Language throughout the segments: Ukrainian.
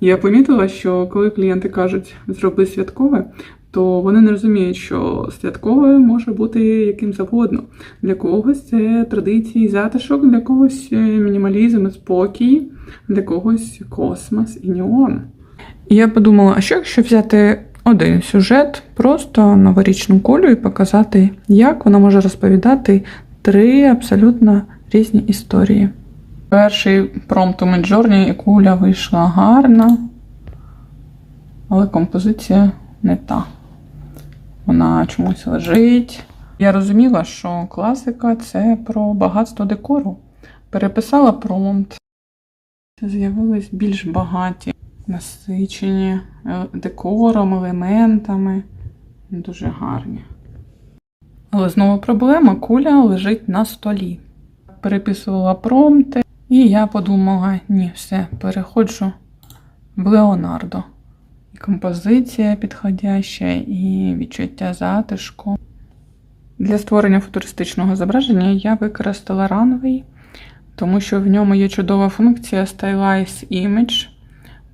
Я помітила, що коли клієнти кажуть зроби святкове, то вони не розуміють, що святкове може бути яким завгодно. Для когось це традиції, затишок, для когось е, мінімалізм і спокій, для когось космос і неон. Я подумала, а що якщо взяти один сюжет, просто новорічну кулю і показати, як вона може розповідати три абсолютно різні історії. Перший промпт у Midjourney і куля вийшла гарна, але композиція не та. Вона чомусь лежить. Я розуміла, що класика це про багатство декору. Переписала промпт. З'явились більш багаті, насичені е, декором, елементами. Дуже гарні. Але знову проблема: куля лежить на столі. Переписувала промпти, і я подумала: ні, все, переходжу в Леонардо. І композиція підходяща, і відчуття затишку. Для створення футуристичного зображення я використала Runway, тому що в ньому є чудова функція Stylize Image.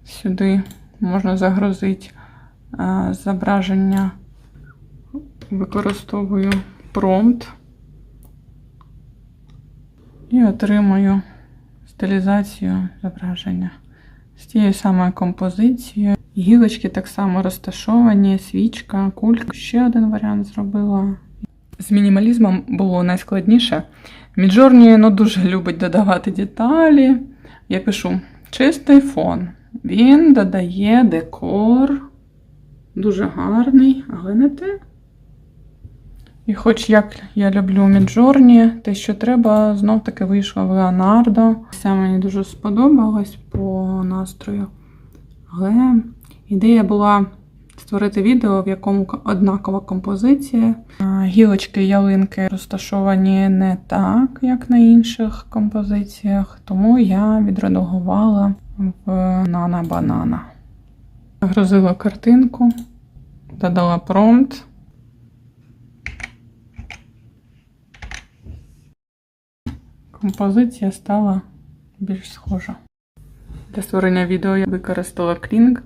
Сюди можна загрузити зображення. Використовую промпт і отримую стилізацію зображення з тією самою композицією. Гілочки так само розташовані, свічка, кулька. Ще один варіант зробила. З мінімалізмом було найскладніше. Міджорні ну, дуже любить додавати деталі. Я пишу чистий фон. Він додає декор. Дуже гарний, але не те. І хоч як я люблю Міджорні, те, що треба, знов таки вийшло в Леонардо. Це мені дуже сподобалось по настрою. Але ідея була створити відео, в якому однакова композиція. Гілочки ялинки розташовані не так, як на інших композиціях, тому я відредагувала в Нана Банана. Загрузила картинку, додала промпт. Композиція стала більш схожа. Для створення відео я використала клінк,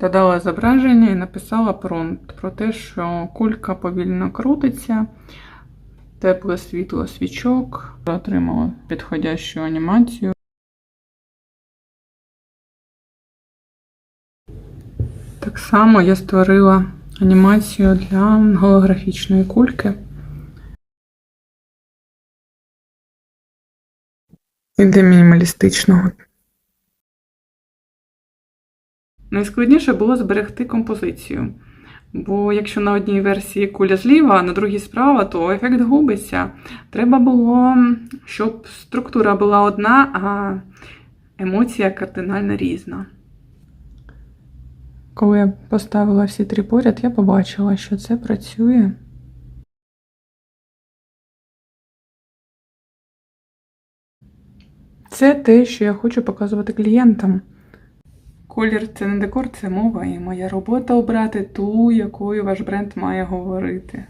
додала зображення і написала промпт про те, що кулька повільно крутиться, тепле світло свічок, отримала підходящу анімацію. Так само я створила анімацію для голографічної кульки. І для мінімалістичного. Найскладніше було зберегти композицію. Бо якщо на одній версії куля зліва, а на другій справа, то ефект губиться. Треба було, щоб структура була одна, а емоція кардинально різна. Коли я поставила всі три поряд, я побачила, що це працює. Це те, що я хочу показувати клієнтам. Колір це не декор, це мова, і моя робота обрати ту, якою ваш бренд має говорити.